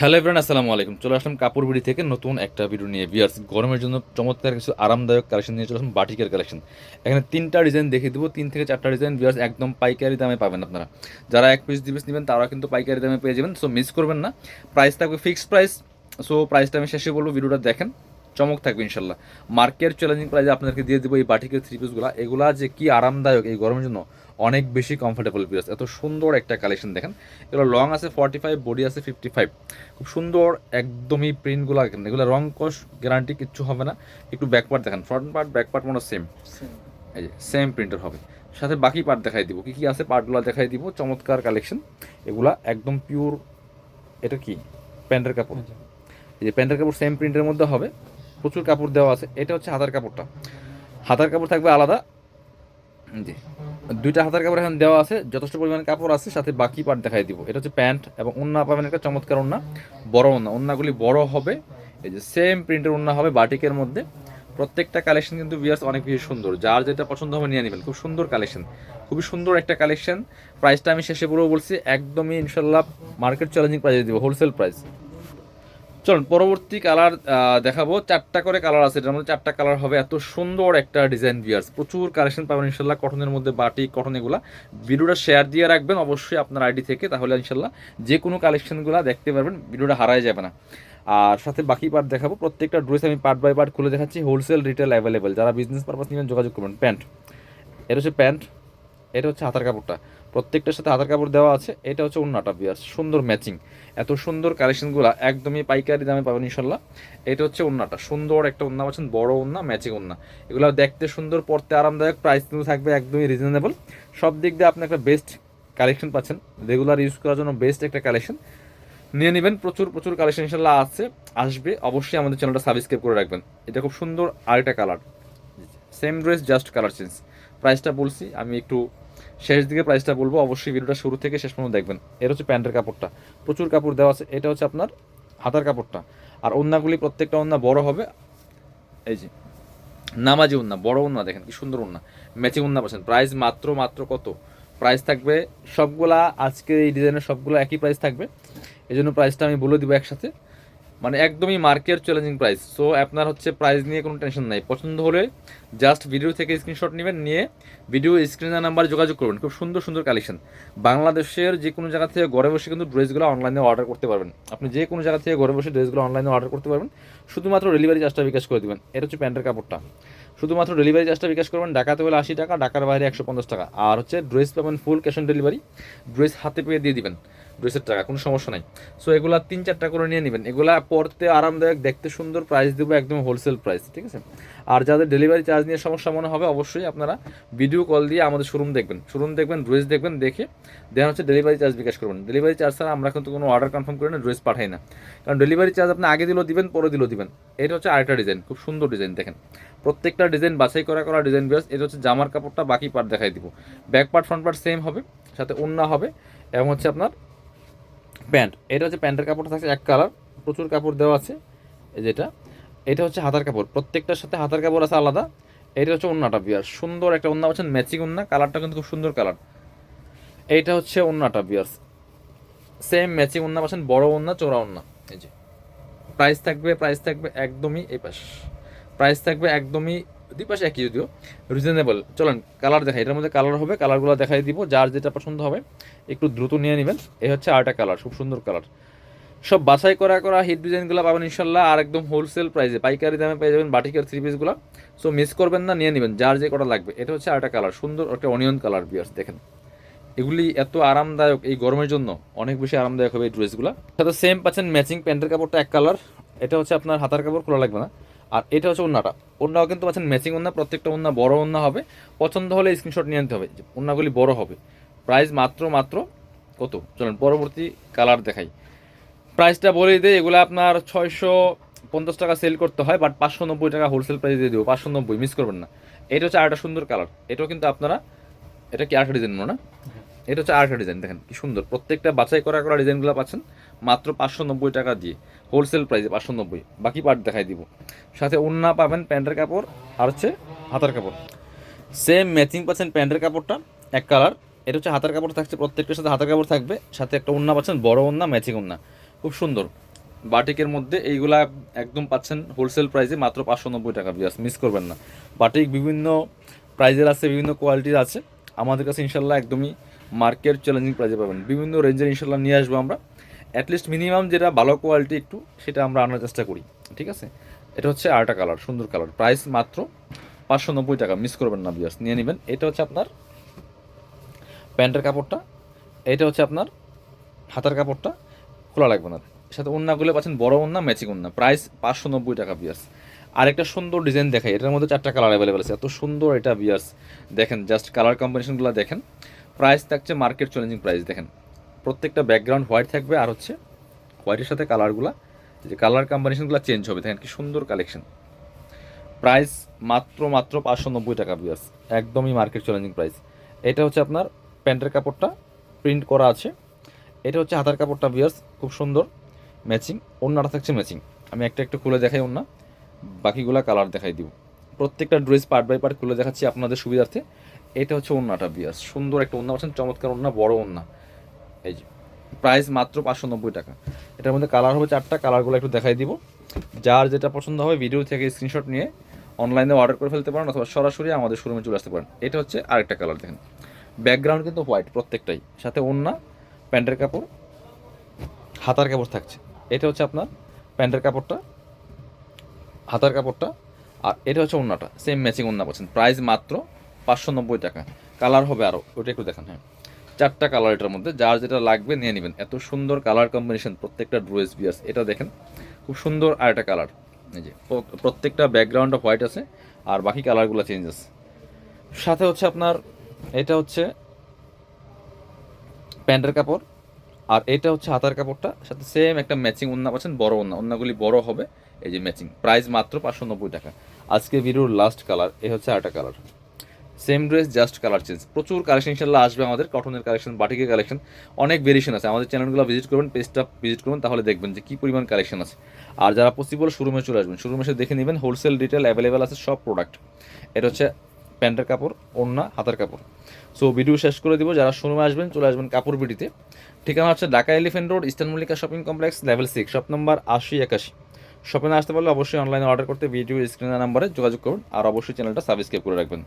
Hello everyone আসসালামু আলাইকুম। চলে আসলাম কাপড় বিড়ি থেকে নতুন একটা ভিডিও নিয়ে। বিয়ার্স গরমের জন্য চমৎকার কিছু আরামদায়ক কালেকশন নিয়ে চলে আসলাম, বাটিকের কালেকশন এখানে তিনটা ডিজাইন দেখিয়ে দেবো, তিন থেকে চারটা ডিজাইন বিয়ার্স একদম পাইকারি দামে পাবেন আপনারা। যারা এক পিস দুই পিস নেবেন তারা কিন্তু পাইকারি দামে পেয়ে যাবেন সো মিস করবেন না। প্রাইস থাকবে ফিক্সড প্রাইস সো প্রাইসটা আমি শেষে বলব ভিডিওটা দেখেন। চমক থাকবে ইনশাল্লাহ। মার্কেট চ্যালেঞ্জিং প্রাইসে আপনাদেরকে দিয়ে দেবো এই বাটিকের থ্রি পিসগুলো এগুলা যে কি আরামদায়ক এই গরমের জন্য অনেক বেশি কমফোর্টেবল পিস এত সুন্দর একটা কালেকশন দেখেন। এগুলো লং আছে ফর্টি ফাইভ বডি আছে ফিফটি ফাইভ খুব সুন্দর একদমই প্রিন্টগুলো দেখেন। এগুলো রং কস গ্যারান্টি কিচ্ছু হবে না। একটু ব্যাক পার্ট দেখেন। ফ্রন্ট পার্ট ব্যাক পার্ট মনে সেম এই যে সেম প্রিন্টার হবে। সাথে বাকি পার্ট দেখাই দিব। কি কি আছে পার্টগুলো দেখাই দিব। চমৎকার কালেকশন এগুলা একদম পিওর এটা কি? প্যান্টের কাপড়। এই যে প্যান্টের কাপড় সেম প্রিন্টের মধ্যে হবে। প্রচুর কাপড় দেওয়া আছে। এটা হচ্ছে হাতার কাপড়টা। হাতার কাপড় থাকবে আলাদা। জি দুইটা হাতার কাপড় এখন দেওয়া আছে। যথেষ্ট পরিমাণে কাপড় আছে, সাথে বাকি পার্ট দেখাই দিব। এটা হচ্ছে প্যান্ট এবং ওন্না পাবেন একটা চমৎকার ওন্না বড় ওন্না ওন্নাগুলি বড় হবে। এই যে সেম প্রিন্টের ওন্না হবে বাটিকের মধ্যে। প্রত্যেকটা কালেকশন কিন্তু বিয়ার্স অনেক বেশি সুন্দর। যার যেটা পছন্দ হবে নিয়ে নেবেন। খুব সুন্দর কালেকশন খুবই সুন্দর একটা কালেকশন প্রাইসটা আমি শেষে পুরো বলছি, একদমই ইনশাল্লাহ মার্কেট চ্যালেঞ্জিং প্রাইসে দিব হোলসেল প্রাইস চলুন, পরবর্তী কালার দেখাবো। চারটা করে কালার আছে, এটার মধ্যে চারটা কালার হবে। এত সুন্দর একটা ডিজাইন বিয়ার্স প্রচুর কালেকশন পাবেন, ইনশাল্লাহ কটনের মধ্যে বাটি কটন এগুলা। ভিডিওটা শেয়ার দিয়ে রাখবেন, অবশ্যই আপনার আইডি থেকে, তাহলে ইনশাল্লাহ যে কোনো কালেকশনগুলো দেখতে পারবেন, ভিডিওটা হারায় যাবে না। আর সাথে বাকি পার্ট দেখাবো, প্রত্যেকটা ড্রেস আমি পার্ট বাই পার্ট খুলে দেখাচ্ছি হোলসেল রিটেল অ্যাভেলেবেল যারা বিজনেস পারপাস নেবেন, যোগাযোগ করবেন। প্যান্ট এটা হচ্ছে প্যান্ট এটা হচ্ছে হাতার কাপড়টা। প্রত্যেকটার সাথে হাতার কাপড় দেওয়া আছে, এটা হচ্ছে অন্যটা বিয়ার সুন্দর ম্যাচিং এত সুন্দর কালেকশনগুলো একদমই পাইকারি দামে পাবেন, ইনশাল্লাহ। এটা হচ্ছে ওন্নাটা সুন্দর একটা ওন্না পাচ্ছেন, বড় ওন্না ম্যাচিং ওন্না এগুলো দেখতে সুন্দর পড়তে আরামদায়ক প্রাইস কিন্তু থাকবে একদমই রিজনেবল সব দিক দিয়ে আপনি একটা বেস্ট কালেকশন পাচ্ছেন। রেগুলার ইউজ করার জন্য বেস্ট একটা কালেকশন নিয়ে নেবেন, প্রচুর প্রচুর কালেকশন ইনশাল্লাহ আছে, আসবে। অবশ্যই আমাদের চ্যানেলটা সাবস্ক্রাইব করে রাখবেন। এটা খুব সুন্দর আরেকটা colour same dress just colour change প্রাইসটা বলছি, আমি একটু শেষ দিকে প্রাইসটা বলব, অবশ্যই ভিডিওটা শুরু থেকে শেষ পর্যন্ত দেখবেন। এটা হচ্ছে প্যান্টের কাপড়টা। প্রচুর কাপড় দেওয়া আছে, এটা হচ্ছে আপনার হাতার কাপড়টা। আর ওন্নাগুলি প্রত্যেকটা ওন্না বড় হবে। এই যে, নামাজি ওন্না, বড় ওন্না দেখেন, কি সুন্দর ওন্না। ম্যাচিং ওন্না পাচ্ছেন। প্রাইস মাত্র মাত্র কত? প্রাইস থাকবে সবগুলা, আজকে এই ডিজাইনের সবগুলো একই প্রাইস থাকবে। এই জন্য প্রাইসটা আমি বলে দিব একসাথে। মানে একদমই মার্কেট চ্যালেঞ্জিং প্রাইস সো আপনার হচ্ছে প্রাইস নিয়ে কোনো টেনশন নাই। পছন্দ হলে জাস্ট ভিডিও থেকে স্ক্রিনশট নেবেন, নিয়ে ভিডিও স্ক্রিনের নাম্বার যোগাযোগ করবেন খুব সুন্দর সুন্দর কালেকশন বাংলাদেশের যে কোনো জায়গা থেকে ঘরে বসে কিন্তু ড্রেসগুলো অনলাইনে অর্ডার করতে পারবেন। আপনি যে কোনো জায়গা থেকে ঘরে বসে ড্রেসগুলো অনলাইনে অর্ডার করতে পারবেন। শুধুমাত্র ডেলিভারি চার্জটা বিকাশ করে দেবেন। এটা হচ্ছে প্যান্টের কাপড়টা। শুধুমাত্র ডেলিভারি চার্জটা বিকাশ করবেন। ঢাকাতে হলে আশি টাকা, ঢাকার বাইরে একশো পঞ্চাশ টাকা। আর হচ্ছে ড্রেস পাবেন full cash on delivery dress হাতে পেয়ে দিয়ে দিবেন। ড্রেসের টাকা, কোনো সমস্যা নাই। সো এগুলা তিন, চারটা করে নিয়ে নেবেন। এগুলা পরতে আরামদায়ক, দেখতে সুন্দর প্রাইস দেবো, একদম হোলসেল প্রাইস ঠিক আছে? আর যাদের ডেলিভারি চার্জ নিয়ে সমস্যা মনে হবে, অবশ্যই আপনারা ভিডিও কল দিয়ে আমাদের শোরুম দেখবেন। শোরুম দেখবেন ড্রেস দেখবেন, দেখে দেন হচ্ছে ডেলিভারি চার্জ বিকাশ করবেন। ডেলিভারি চার্জ ছাড়া আমরা কিন্তু কোনো অর্ডার কনফার্ম করে না ড্রেস পাঠাই না। কারণ ডেলিভারি চার্জ আপনি আগে দিলেও দিবেন, পরে দিলেও দিবেন। এটা হচ্ছে আরেকটা ডিজাইন খুব সুন্দর ডিজাইন দেখেন। প্রত্যেকটা ডিজাইন বাছাই করা করা ডিজাইন বেস এটা হচ্ছে জামার কাপড়টা বাকি পার্ট দেখাই দিব। Back part front part same হবে, সাথে ওন্না হবে, এবং হচ্ছে আপনার প্যান্ট, এটা হচ্ছে প্যান্টের কাপড়টা থাকছে এক কালার, প্রচুর কাপড় দেওয়া আছে যেটা এটা। হচ্ছে হাতার কাপড়, প্রত্যেকটার সাথে হাতার কাপড় আছে আলাদা, এটা হচ্ছে ওন্নাটা বিয়ার, সুন্দর একটা ওন্না পাচ্ছেন ম্যাচিং ওন্না, কালারটা কিন্তু খুব সুন্দর কালার। এইটা হচ্ছে ওন্নাটা বিয়ার্স সেম ম্যাচিং ওন্না পাচ্ছেন বড় ওন্না চোরা ওন্না, এই যে। প্রাইস থাকবে প্রাইস থাকবে একদমই এই পাশ, প্রাইস থাকবে একদমই দুই পাশে একই যদিও রিজনেবল চলেন কালার দেখাই, এটার মধ্যে কালার হবে কালারগুলো দেখাই দিব, যার যেটা পছন্দ হবে, একটু দ্রুত নিয়ে নেবেন। এই হচ্ছে আরেকটা কালার খুব সুন্দর কালার সব বাছাই করা করা হিট ডিজাইনগুলো পাবেন ইনশাল্লাহ, আর একদম হোলসেল প্রাইসে পাইকারি দামে পেয়ে যাবেন বাটিকের থ্রি পিসগুলো সো মিস করবেন না, নিয়ে নেবেন, যার যে কটা লাগবে। এটা হচ্ছে আরেকটা কালার সুন্দর একটা অনিয়ন কালার বিয়ার্স দেখেন। এগুলি এত আরামদায়ক এই গরমের জন্য, অনেক বেশি আরামদায়ক হবে এই ড্রেসগুলো সাথে সেম পাচ্ছেন ম্যাচিং প্যান্টের কাপড়টা এক কালার এটা হচ্ছে আপনার হাতার কাপড়, খোলা লাগবে না। আর এটা হচ্ছে ওন্নাটা ওন্নাও কিন্তু পাচ্ছেন ম্যাচিং ওন্না প্রত্যেকটা ওন্না বড় ওন্না হবে। পছন্দ হলে স্ক্রিনশট নিয়ে নিতে হবে। যে ওন্নাগুলি বড় হবে। প্রাইস মাত্র মাত্র কত? চলেন পরবর্তী কালার দেখাই। প্রাইসটা বলে দিই, এগুলো আপনার ছয়শো পঞ্চাশ টাকা সেল করতে হয় বাট পাঁচশো নব্বই টাকা হোলসেল প্রাইস দিয়ে দেবো। পাঁচশো নব্বই মিস করবেন না। এটা হচ্ছে আরেকটা সুন্দর কালার এটাও কিন্তু আপনারা, এটা কি আরেকটা ডিজাইন না এটা হচ্ছে আরেকটা ডিজাইন দেখেন কি সুন্দর। প্রত্যেকটা বাছাই করা করা ডিজাইনগুলো পাচ্ছেন, মাত্র পাঁচশো নব্বই টাকা দিয়ে। হোলসেল প্রাইসে পাঁচশো নব্বই। বাকি পার্ট দেখাই দিব। সাথে ওন্না পাবেন প্যান্টের কাপড় আর হচ্ছে হাতার কাপড়। সেম ম্যাচিং পাচ্ছেন প্যান্টের কাপড়টা, এক কালার এটা হচ্ছে হাতার কাপড় থাকছে, প্রত্যেকটার সাথে হাতার কাপড় থাকবে। সাথে একটা ওন্না পাচ্ছেন, বড় ওন্না ম্যাচিং ওন্না খুব সুন্দর। বাটিকের মধ্যে এইগুলা একদম পাচ্ছেন হোলসেল প্রাইসে মাত্র পাঁচশো নব্বই টাকা বিয়াস মিস করবেন না। বাটিক বিভিন্ন প্রাইজের আছে, বিভিন্ন কোয়ালিটির আছে। আমাদের কাছে ইনশাল্লাহ একদমই মার্কেট চ্যালেঞ্জিং প্রাইজে পাবেন। বিভিন্ন রেঞ্জের ইনশাল্লাহ নিয়ে আসব আমরা। অ্যাটলিস্ট মিনিমাম যেটা ভালো কোয়ালিটি একটু, সেটা আমরা আনার চেষ্টা করি। ঠিক আছে? এটা হচ্ছে আরেকটা কালার সুন্দর কালার প্রাইস মাত্র পাঁচশো নব্বই টাকা। মিস করবেন না বিয়াস নিয়ে নেবেন। এটা হচ্ছে আপনার প্যান্টের কাপড়টা। এটা হচ্ছে আপনার হাতার কাপড়টা। খোলা লাগবে না। সাথে ওন্নাগুলো পাচ্ছেন বড় ওন্না ম্যাচিং ওন্না প্রাইস পাঁচশো নব্বই টাকা বিয়াস আরেকটা সুন্দর ডিজাইন দেখাই। এটার মধ্যে চারটা কালার অ্যাভেলেবেল আছে। এত সুন্দর এটা বিয়ার্স দেখেন জাস্ট কালার কম্বিনেশনগুলো দেখেন। প্রাইস থাকছে মার্কেট চ্যালেঞ্জিং প্রাইস দেখেন। প্রত্যেকটা ব্যাকগ্রাউন্ড হোয়াইট থাকবে আর হচ্ছে হোয়াইটের সাথে কালারগুলো যে কালার কম্বিনেশনগুলো চেঞ্জ হবে। দেখেন কি সুন্দর কালেকশন প্রাইস মাত্র মাত্র পাঁচশো নব্বই টাকা বিয়াস একদমই মার্কেট চ্যালেঞ্জিং প্রাইস এটা হচ্ছে আপনার প্যান্টের কাপড়টা প্রিন্ট করা আছে। এটা হচ্ছে হাতার কাপড়টা বিয়াস খুব সুন্দর। ম্যাচিং ওড়নাটা থাকছে ম্যাচিং আমি একটা একটা খুলে দেখাই ওড়না বাকিগুলা কালার দেখাই দিব। প্রত্যেকটা ড্রেস পার্ট বাই পার্ট খুলে দেখাচ্ছি আপনাদের সুবিধার্থে। এটা হচ্ছে ওড়নাটা বিয়াস। সুন্দর একটা ওড়না পাচ্ছেন চমৎকার ওড়না বড় ওড়না এই যে প্রাইস মাত্র পাঁচশো নব্বই টাকা। এটার মধ্যে কালার হবে চারটা কালারগুলো একটু দেখাই দিব। যার যেটা পছন্দ হবে ভিডিও থেকে স্ক্রিনশট নিয়ে অনলাইনে অর্ডার করে ফেলতে পারেন অথবা সরাসরি আমাদের শোরুমে চলে আসতে পারেন। এটা হচ্ছে আরেকটা কালার দেখেন। ব্যাকগ্রাউন্ড কিন্তু হোয়াইট প্রত্যেকটাই। সাথে ওড়না প্যান্টের কাপড়, হাতার কাপড় থাকছে। এটা হচ্ছে আপনার প্যান্টের কাপড়টা, হাতার কাপড়টা, আর এটা হচ্ছে ওড়নাটা সেম ম্যাচিং ওড়না পাচ্ছেন প্রাইস মাত্র পাঁচশো নব্বই টাকা। কালার হবে আরও ওটা একটু দেখান হ্যাঁ। চারটা কালার এটার মধ্যে, যার যেটা লাগবে নিয়ে নেবেন। এত সুন্দর কালার কম্বিনেশন প্রত্যেকটা ড্রেস বিয়াস এটা দেখেন, খুব সুন্দর আর একটা কালার এই যে প্রত্যেকটা ব্যাকগ্রাউন্ড হোয়াইট আছে, আর বাকি কালারগুলো চেঞ্জ আছে। সাথে হচ্ছে আপনার, এটা হচ্ছে প্যান্টের কাপড়, আর এটা হচ্ছে হাতার কাপড়টা, সাথে সেম একটা ম্যাচিং ওন্না পাচ্ছেন, বড় ওন্না ওন্নাগুলি বড় হবে, এই যে ম্যাচিং প্রাইস মাত্র পাঁচশো নব্বই টাকা। আজকে ভিডিওর লাস্ট কালার এ হচ্ছে আরেকটা colour same dress just colour change প্রচুর কালেকশন ইনশাল্লাহ আসবে আমাদের কটনের কালেকশন বাটিকের কালেকশন অনেক ভেরিয়েশন আছে। আমাদের চ্যানেলগুলো ভিজিট করবেন পেজটা ভিজিট করবেন তাহলে দেখবেন যে কী পরিমাণ কালেকশন আছে। আর যারা পসিবল শোরুমে চলে আসবেন শোরুমে এসে দেখে নেবেন হোলসেল ডিটেল অ্যাভেলেবেল আছে, সব প্রোডাক্ট এটা হচ্ছে প্যান্টের কাপড়, ওড়না, হাতার কাপড়। সো ভিডিও শেষ করে দিব, যারা শোরুমে আসবেন, চলে আসবেন কাপড় বিটিতে। ঠিকানা হচ্ছে Dhaka Elephant Road Eastern Mallika shopping complex level six shop number আশি একাশি। শপে আসতে পারলে অবশ্যই অনলাইনে অর্ডার করতে ভিডিও স্ক্রিনের নাম্বারে যোগাযোগ করুন, আর অবশ্যই চ্যানেলটা সাবস্ক্রাইব করে রাখবেন।